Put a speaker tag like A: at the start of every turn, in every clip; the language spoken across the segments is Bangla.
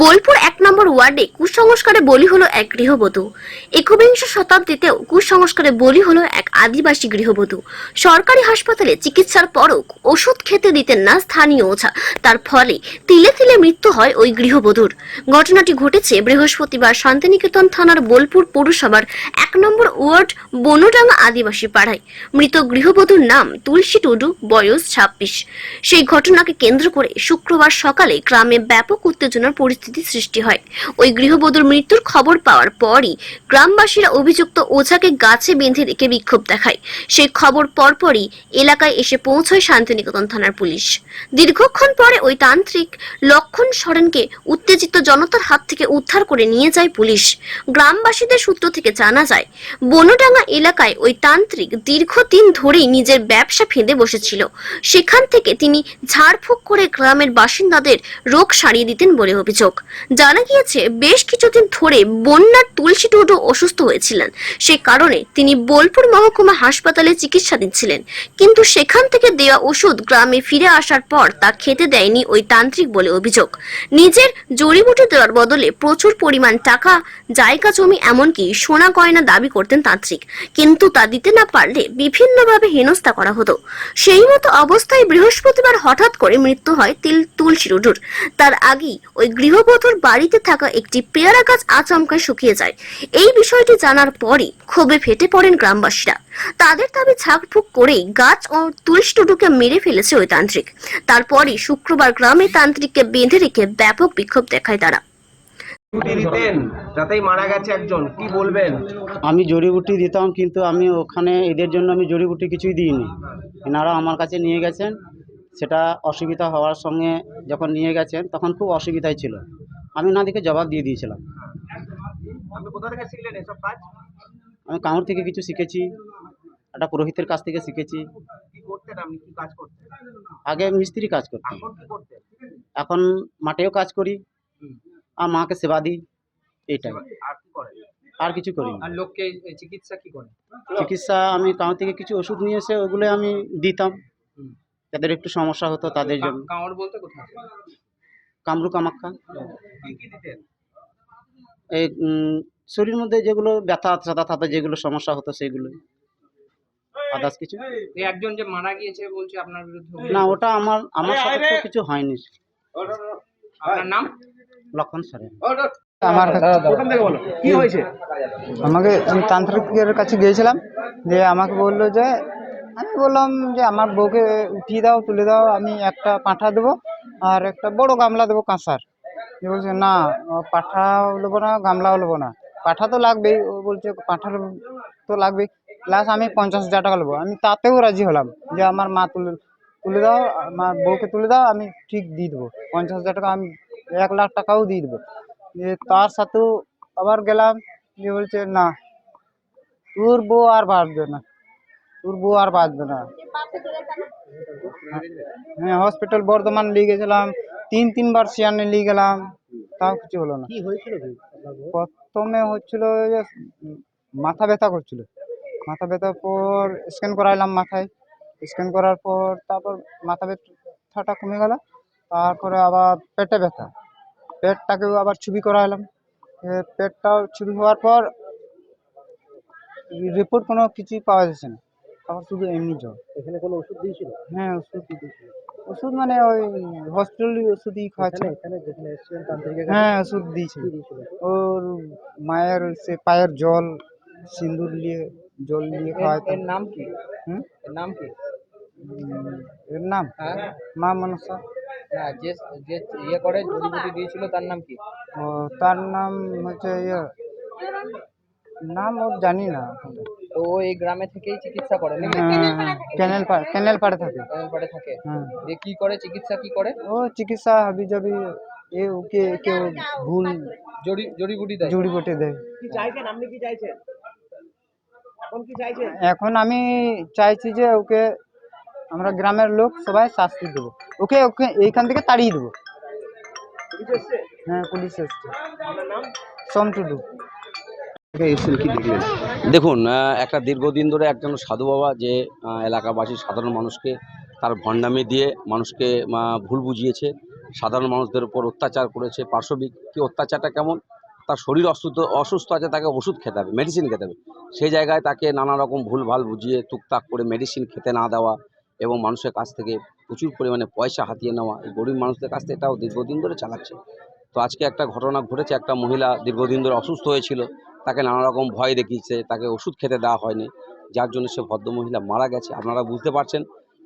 A: বোলপুর এক নম্বর ওয়ার্ডে কুসংস্কারে বলি হলো এক গৃহবধূ। একবিংশ শতাব্দীতেও কুসংস্কারে বলি হলো এক আদিবাসী গৃহবধূ। সরকারি হাসপাতালে চিকিৎসার পরও ওষুধ খেতে দিতেন না স্থানীয় ওঝা। তার ফলে তিলে তিলে মৃত্যু হয় ওই গৃহবধূর। ঘটনাটি ঘটেছে বৃহস্পতিবার শান্তিনিকেতন থানার বোলপুর পৌরসভার এক নম্বর ওয়ার্ড বনডাঙ্গা আদিবাসী পাড়ায়। মৃত গৃহবধূর নাম তুলসী টুডু, বয়স ছাব্বিশ। সেই ঘটনাকে কেন্দ্র করে শুক্রবার সকালে গ্রামে ব্যাপক উত্তেজনার পরিস্থিতি সৃষ্টি হয়। ওই গৃহবধূর মৃত্যুর খবর পাওয়ার পরই গ্রামবাসীরা অভিযুক্ত ওঝাকে গাছে বেঁধে রেখে বিক্ষোভ দেখায়। সেই খবর পরপরই এলাকায় এসে পৌঁছয় শান্তিনিকেতন থানার পুলিশ। দীর্ঘক্ষণ পরে ওই তান্ত্রিক লক্ষণ সরেনকে উত্তেজিত জনতার হাত থেকে উদ্ধার করে নিয়ে যায় পুলিশ। গ্রামবাসীদের সূত্র থেকে জানা যায়, বনডাঙ্গা এলাকায় ওই তান্ত্রিক দীর্ঘদিন ধরেই নিজের ব্যবসা ফেঁদে বসেছিল। সেখান থেকে তিনি ঝাড়ফুঁক করে গ্রামের বাসিন্দাদের রোগ সারিয়ে দিতেন বলে অভিযোগ। জানা গিয়েছে, বেশ কিছুদিন ধরে বন্যার তুলসী টুডু অসুস্থ হয়েছিলেন। সে কারণে তিনি বোলপুর মহকুমা হাসপাতালে চিকিৎসাধীন ছিলেন। কিন্তু সেখান থেকে দেওয়া ওষুধ গ্রামে ফিরে আসার পর তা খেতে দেয়নি ওই তান্ত্রিক বলে অভিযোগ। নিজের জড়িবুটি দেওয়ার বদলে প্রচুর পরিমাণ টাকা, জায়গা জমি এমনকি সোনা গয়না দাবি করতেন তান্ত্রিক। কিন্তু তা দিতে না পারলে বিভিন্নভাবে হেনস্থা করা হতো। সেই মতো অবস্থায় বৃহস্পতিবার হঠাৎ করে মৃত্যু হয় তিল, তুলসী রুডুর তার আগেই ওই গৃহবধূর বাড়িতে থাকা একটি পেয়ারা গাছ আচমকা শুকিয়ে যায়। এই বিষয়টি জানার পরই ক্ষোভে ফেটে পড়েন গ্রামবাসীরা। তাদের দাবি ঝাঁকফুক করেই গাছ ও টুডুকে মেরে ফেলেছে ওই তান্ত্রিক। তারপরই শুক্রবার গ্রামে তান্ত্রিককে বেঁধে রেখে ব্যাপক বিক্ষোভ দেখায় তারা।
B: দিতেন তাতেই মারা গেছে একজন। কি বলবেন?
C: আমি জড়িবুটি দিতাম কিন্তু আমি ওখানে এদের জন্য আমি জড়িবুটি কিছুই দিইনি। এনারা আমার কাছে নিয়ে গেছেন সেটা অসুবিধা হওয়ার সঙ্গে যখন নিয়ে গেছেন তখন খুব অসুবিধাই ছিল। আমি না দেখে জবাব দিয়ে দিয়েছিলাম। আমি কাউর থেকে কিছু শিখেছি একটা পুরোহিতের কাছ থেকে শিখেছি। আগে মিস্ত্রি কাজ করতাম।
B: এখন
C: মাঠেও কাজ করি আর মাকে সেবা দিই এইটাই।
B: আর
C: কিছু করি
D: আর লোককে চিকিৎসা কি করে
C: চিকিৎসা আমি কাউ থেকে কিছু ওষুধ নিয়ে এসে ওগুলো আমি দিতাম। যাদের একটু সমস্যা হতো তাদের জন্য
D: কাঁওড় বলতে কোথায়
C: কামরু কামাখ্যা
B: কি কি দিতেন
C: এই উম, শরীরের মধ্যে যেগুলো ব্যথা সাদা থাতা যেগুলো সমস্যা হতো সেগুলো আদার্স কিছু
D: এই একজন যে মারা গিয়েছে বলছে আপনার বিরুদ্ধে
C: না ওটা আমার আমার সাথে তো কিছু হয়নি
D: আপনার নাম
C: লক্ষণ সরেন
E: আমার
B: কি হয়েছে
E: আমাকে আমি তান্ত্রিকের কাছে গিয়েছিলাম যে আমাকে বলল যে আমি বললাম যে আমার বউকে উঠিয়ে দাও, তুলে দাও, আমি একটা পাঁঠা দেবো আর একটা বড় গামলা দেবো কাঁসার। বলছে, না পাঁঠাও নেব না, গামলাও নেব না। পাঁঠা তো লাগবেই। ও বলছে, পাঁঠার তো লাগবেই। প্লাস আমি পঞ্চাশ হাজার টাকা নেব আমি তাতেও রাজি হলাম যে আমার মা তুলে তুলে দাও, আমার বউকে তুলে দাও, আমি ঠিক দিয়ে দেবো। পঞ্চাশ হাজার টাকা আমি এক লাখ টাকাও দিয়ে দেবো। যে তার সাথেও আবার গেলাম যে বলছে, না, তোর বউ আর বাড়বে না। তোর বউ আর বাঁচবে না। হ্যাঁ হসপিটাল বর্ধমান নিয়ে গেছিলাম। তিন তিনবার সিয়ানে নিয়ে গেলাম। তাও কিছু হলো না। প্রথমে হচ্ছিল যে মাথা ব্যথা করছিল। মাথা ব্যথার পর স্ক্যান করাইলাম মাথায়। স্ক্যান করার পর তারপর মাথা ব্যথাটা কমে গেল। তারপরে আবার পেটে ব্যথা। পেটটাকেও আবার ছবি করাইলাম। পেটটাও ছবি হওয়ার পর রিপোর্ট কোনো কিছুই পাওয়া যাচ্ছে না। তারপর শুধু এমনি জ্বর।
C: এখানে কোনো ওষুধ দিয়েছিল?
E: হ্যাঁ ওষুধ দিয়েছিল। ওষুধ মানে ওই হসপিটালের ওষুধই খাওয়াচ্ছে
C: এখানে যেখানে এসেছিলেন তান্ত্রিকের
E: হ্যাঁ ওষুধ দিয়েছিল। ওর মায়ের সে পায়ের জল সিঁদুর নিয়ে জল নিয়ে খাওয়াইতাম
D: এর নাম কি?
E: হুম?
D: এর নাম কি?
E: এর নাম?
D: হ্যাঁ।
E: মা মনসা।
D: না যে যে ইয়ে করে জড়িবুটি দিয়েছিল তার নাম কি?
E: ও তার নাম হচ্ছে ইয়ে। নাম ওর জানি না।
D: ও এই গ্রামে থেকেই চিকিৎসা করে। নাকি
E: হ্যাঁ, ক্যানেল পাড় ক্যানেল পাড়ে থাকে।
D: পরে থাকে।
E: হ্যাঁ।
D: দিয়ে কি করে? চিকিৎসা কি করে?
E: ও চিকিৎসা হাবি জাবি এ ওকে কেউ ভুল
D: জড়ি জড়িবুটি দেয়।
E: জুড়ি বটে দেয়।
B: কি চাইছেন? আপনি কি চাইছেন? এখন কি চাইছেন?
E: এখন আমি চাইছি যে ওকে আমরা গ্রামের লোক সবাই শাস্তি দেবো। ওকে ওকে এইখান থেকে তাড়িয়ে দেবো।
B: পুলিশ এসছে?
E: হ্যাঁ পুলিশ এসছে।
B: আপনার নাম?
E: সোম টুডু
F: দেখুন একটা দীর্ঘদিন ধরে একজন সাধু বাবা যে এলাকাবাসী, সাধারণ মানুষকে তার ভণ্ডামি দিয়ে মানুষকে ভুল বুঝিয়েছে, সাধারণ মানুষদের উপর অত্যাচার করেছে পার্শ্ববিক কি অত্যাচারটা কেমন? তার শরীর অসুস্থ অসুস্থ আছে, তাকে ওষুধ খেতে হবে মেডিসিন খেতে হবে। সেই জায়গায় তাকে নানা রকম ভুলভাল বুঝিয়ে টুকটাক করে মেডিসিন খেতে না দেওয়া এবং মানুষের কাছ থেকে প্রচুর পরিমাণে পয়সা হাতিয়ে নেওয়া, এই গরিব মানুষদের কাছ থেকে এটাও দীর্ঘদিন ধরে চালাচ্ছে। তো আজকে একটা ঘটনা ঘটেছে, একটা মহিলা দীর্ঘদিন ধরে অসুস্থ হয়েছিল তাকে নানা রকম ভয় দেখিয়েছে, তাকে ওষুধ খেতে দেওয়া হয়নি। যার জন্য সে ভদ্রমহিলা মারা গেছে। আপনারা বুঝতে পারছেন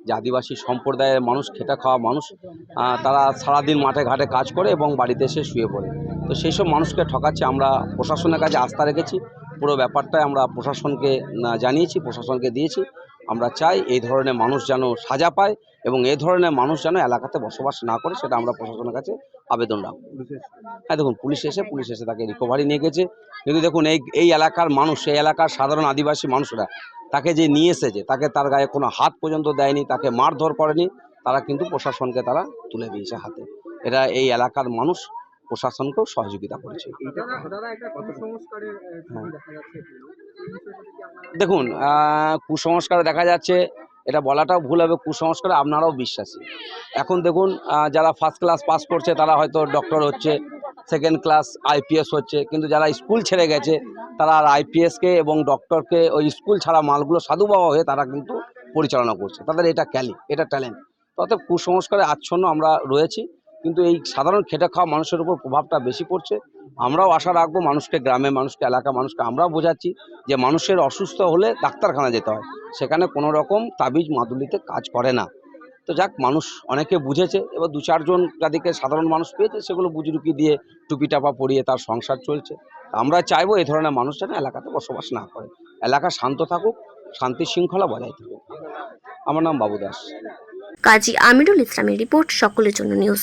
F: যে আদিবাসী সম্প্রদায়ের মানুষ, খেটে খাওয়া মানুষ তারা সারাদিন মাঠে ঘাটে কাজ করে এবং বাড়িতে এসে শুয়ে পড়ে। তো সেই সব মানুষকে ঠকাচ্ছে, আমরা প্রশাসনের কাছে আস্থা রেখেছি। পুরো ব্যাপারটাই আমরা প্রশাসনকে জানিয়েছি, প্রশাসনকে দিয়েছি। আমরা চাই এই ধরনের মানুষ যেন সাজা পায় এবং এই ধরনের মানুষ যেন এলাকাতে বসবাস না করে সেটা আমরা প্রশাসনের কাছে আবেদন রাখব। হ্যাঁ দেখুন পুলিশ এসে পুলিশ এসে তাকে রিকভারি নিয়ে গেছে। কিন্তু দেখুন এই এই এলাকার মানুষ এই এলাকার সাধারণ আদিবাসী মানুষরা তাকে যে নিয়ে এসেছে তাকে তার গায়ে কোনো হাত পর্যন্ত দেয়নি তাকে মারধর করেনি তারা কিন্তু প্রশাসনকে তারা তুলে দিয়েছে হাতে। এরা এই এলাকার মানুষ প্রশাসনকেও সহযোগিতা করেছে। দেখুন কুসংস্কার দেখা যাচ্ছে, এটা বলাটাও ভুল হবে, কুসংস্কারে আপনারাও বিশ্বাসী। এখন দেখুন যারা ফার্স্ট ক্লাস পাস করছে, তারা হয়তো ডক্টর হচ্ছে সেকেন্ড ক্লাস আইপিএস হচ্ছে, কিন্তু যারা স্কুল ছেড়ে গেছে, তারা আর আইপিএসকে এবং ডক্টরকে ওই স্কুল ছাড়া মালগুলো সাধু বাবা হয়ে তারা কিন্তু পরিচালনা করছে। তাদের এটা ক্যালি, এটা ট্যালেন্ট অর্থাৎ কুসংস্কারে আচ্ছন্ন আমরা রয়েছি, কিন্তু এই সাধারণ খেটে খাওয়া মানুষের উপর প্রভাবটা বেশি পড়ছে। আমরাও আশা রাখব মানুষকে গ্রামে মানুষকে এলাকা মানুষকে আমরাও বোঝাচ্ছি যে মানুষের অসুস্থ হলে ডাক্তারখানা যেতে হয়। সেখানে কোনো রকম তাবিজ মাদুলিতে কাজ করে না। তো যাক, মানুষ অনেকে বুঝেছে। এবার দু চারজন যাদেরকে সাধারণ মানুষ পেয়েছে, সেগুলো বুজরুকি দিয়ে টুপি টাপা পরিয়ে তার সংসার চলছে। আমরা চাইব এই ধরনের মানুষ যেন এলাকাতে বসবাস না করে। এলাকা শান্ত থাকুক, শান্তি শৃঙ্খলা বজায় থাকুক। আমার নাম বাবু দাস।
A: কাজী আমিরুল ইসলামের রিপোর্ট, সকলের জন্য নিউজ।